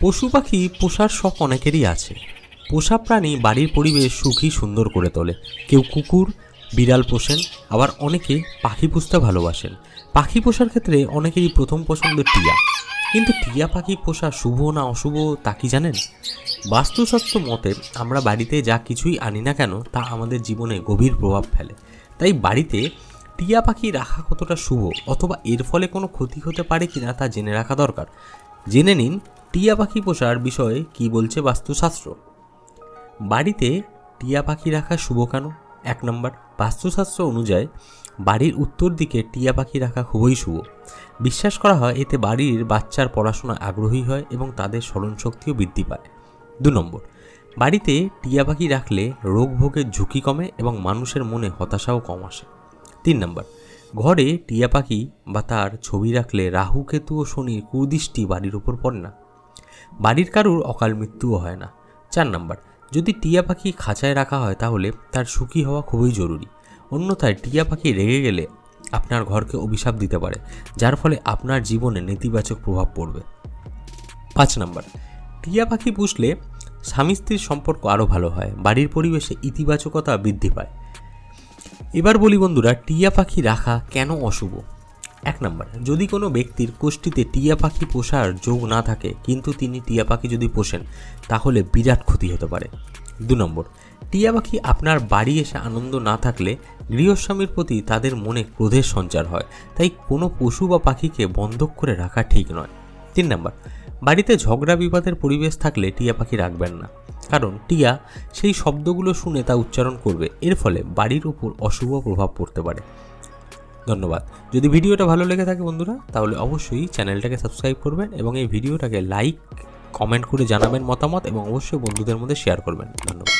পশু পাখি পোষার শখ অনেকেরই আছে। পোষা প্রাণী বাড়ির পরিবেশ সুখী সুন্দর করে তোলে। কেউ কুকুর, বিড়াল পোষেন, আবার অনেকে পাখি পুষতে ভালোবাসেন। পাখি পোষার ক্ষেত্রে অনেকেরই প্রথম পছন্দ টিয়া। কিন্তু টিয়া পাখি পোষা শুভ না অশুভ তা কি জানেন? বাস্তুশাস্ত্র মতে, আমরা বাড়িতে যা কিছুই আনি না কেন, তা আমাদের জীবনে গভীর প্রভাব ফেলে। তাই বাড়িতে টিয়া পাখি রাখা কতটা শুভ, অথবা এর ফলে কোনো ক্ষতি হতে পারে কিনা তা জেনে রাখা দরকার। জেনে নিন টিয়া পাখি পোষার বিষয়ে কি বলছে বাস্তুশাস্ত্র? বাড়িতে টিয়া পাখি রাখা শুভ কেন? এক নম্বর, বাস্তুশাস্ত্র অনুযায়ী বাড়ির উত্তর দিকে টিয়া পাখি রাখা খুবই শুভ। বিশ্বাস করা হয় এতে বাড়ির বাচ্চার পড়াশোনা আগ্রহী হয় এবং তাদের স্মরণশক্তিও বৃদ্ধি পায়। দু নম্বর, বাড়িতে টিয়া পাখি রাখলে রোগ ভোগের ঝুঁকি কমে এবং মানুষের মনে হতাশাও কম আসে। তিন নম্বর, ঘরে টিয়া পাখি বা তার ছবি রাখলে রাহু, কেতু ও শনির কুদৃষ্টি বাড়ির উপর পড়ে না। বাড়ির কারুর অকাল মৃত্যুও হয় না। চার নাম্বার, যদি টিয়া পাখি খাঁচায় রাখা হয় তাহলে তার সুখী হওয়া খুবই জরুরি। অন্যথায় টিয়া পাখি রেগে গেলে আপনার ঘরকে অভিশাপ দিতে পারে, যার ফলে আপনার জীবনে নেতিবাচক প্রভাব পড়বে। পাঁচ নাম্বার, টিয়া পাখি পুষলে স্বামী স্ত্রীর সম্পর্ক আরও ভালো হয়, বাড়ির পরিবেশে ইতিবাচকতা বৃদ্ধি পায়। এবার বলি বন্ধুরা, টিয়া পাখি রাখা কেন অশুভ? এক নম্বর, যদি কোনো ব্যক্তির কোষ্ঠীতে টিয়া পাখি পোষার যোগ না থাকে, কিন্তু তিনি টিয়া পাখি যদি পোষেন, তাহলে বিরাট ক্ষতি হতে পারে। দু নম্বর, টিয়া পাখি আপনার বাড়ি এসে আনন্দ না থাকলে গৃহস্বামীর প্রতি তাদের মনে ক্রোধের সঞ্চার হয়। তাই কোনো পশু বা পাখিকে বন্ধক করে রাখা ঠিক নয়। তিন নম্বর, বাড়িতে ঝগড়া বিবাদের পরিবেশ থাকলে টিয়া পাখি রাখবেন না। কারণ টিয়া সেই শব্দগুলো শুনে তা উচ্চারণ করবে। এর ফলে বাড়ির উপর অশুভ প্রভাব পড়তে পারে। ধন্যবাদ। যদি ভিডিওটা ভালো লেগে থাকে বন্ধুরা, তাহলে অবশ্যই চ্যানেলটাকে সাবস্ক্রাইব করবেন এবং এই ভিডিওটাকে লাইক, কমেন্ট করে জানাবেন মতামত এবং অবশ্যই বন্ধুদের মধ্যে শেয়ার করবেন। ধন্যবাদ।